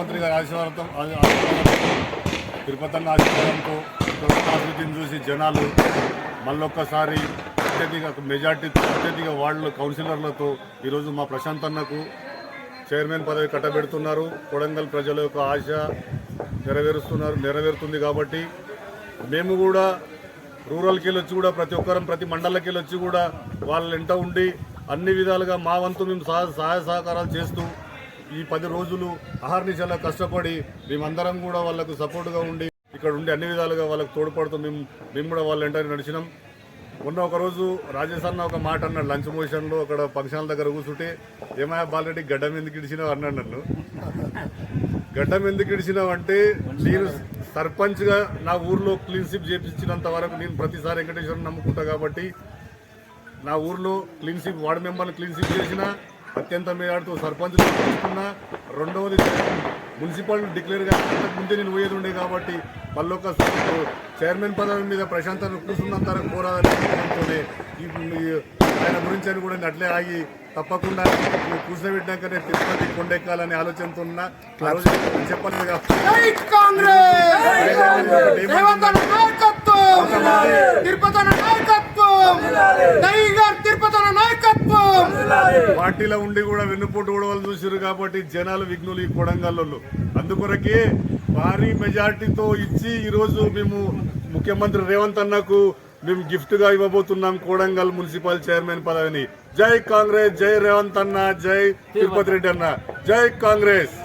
ముఖ్యమంత్రి గారి ఆశీర్వాదం తిరుపతి అన్న ఆశీర్వాదంతో చూసి జనాలు మళ్ళొక్కసారి అత్యధిక మెజార్టీ అత్యధిక వార్డులు కౌన్సిలర్లతో ఈరోజు మా ప్రశాంత్ అన్నకు చైర్మన్ పదవి కట్టబెడుతున్నారు. కొడంగల్ ప్రజల యొక్క ఆశ నెరవేరుస్తున్నారు నెరవేరుతుంది కాబట్టి మేము కూడా రూరల్కి వెళ్ళొచ్చి కూడా ప్రతి ఒక్కరం ప్రతి మండలకి వెళ్ళొచ్చి కూడా వాళ్ళ ఇంట ఉండి అన్ని విధాలుగా మా వంతు మేము సహాయ సహాయ సహకారాలు చేస్తూ ఈ పది రోజులు అహర్నిశలా కష్టపడి మేమందరం కూడా వాళ్ళకు సపోర్ట్గా ఉండి ఇక్కడ ఉండి అన్ని విధాలుగా వాళ్ళకు తోడ్పడుతూ మేము మేము కూడా వాళ్ళ వెంట నడిచినాం. మొన్న ఒక రోజు రాజేష్ అన్న ఒక మాట అన్నాడు లంచ్ మోషన్లో అక్కడ ఫంక్షన్ల దగ్గర కూర్చుంటే ఏమయ్య బాలరెడ్డి గడ్డం ఎందుకు ఇడిచినావు? అన్నాడు నన్ను. గడ్డం ఎందుకు ఇడిచినావు అంటే నేను సర్పంచ్గా నా ఊర్లో క్లీన్షిప్ చేపించినంత వరకు నేను ప్రతిసారి వెంకటేశ్వరం నమ్ముకుంటా కాబట్టి నా ఊర్లో క్లీన్షిప్ వార్డు మెంబర్ని క్లీన్షిప్ చేసిన అత్యంత మేడాడుతూ సర్పంచ్ తీసుకున్నా రెండవది మున్సిపల్ డిక్లేర్ ముందే నేను పోయేది ఉండే కాబట్టి మళ్ళొక చైర్మన్ పదవి మీద ప్రశాంతను కూర్చున్నంత ఈ ఆయన గురించి అని కూడా నేను అట్లే ఆగి తప్పకుండా కూర్చోబెట్టినాకనే తిరుపతి కొండెక్కాలనే ఆలోచనతో ఉన్నా. చెప్పలేదు కాబట్టి జై కాంగ్రెస్ రేవంత్ అన్న నాయకత్వం తిరుపతి అన్న నాయకత్వం టైగర్ తిరుపతి అన్న నాయకత్వం పార్టీలో ఉండి కూడా వెన్నుపోటు కూడా వాళ్ళు చూసారు కాబట్టి జనాలు విఘ్నులు ఈ కొడంగల్లో అందుకొరకే భారీ మెజార్టీతో ఇచ్చి ఈరోజు మేము ముఖ్యమంత్రి రేవంత్ అన్నకు మేము గిఫ్ట్గా ఇవ్వబోతున్నాం కోడంగల్ మున్సిపల్ చైర్మన్ పదవిని. జై కాంగ్రెస్ జై రేవంత్ అన్న జై తిరుపతి రెడ్డి అన్న. జై కాంగ్రెస్.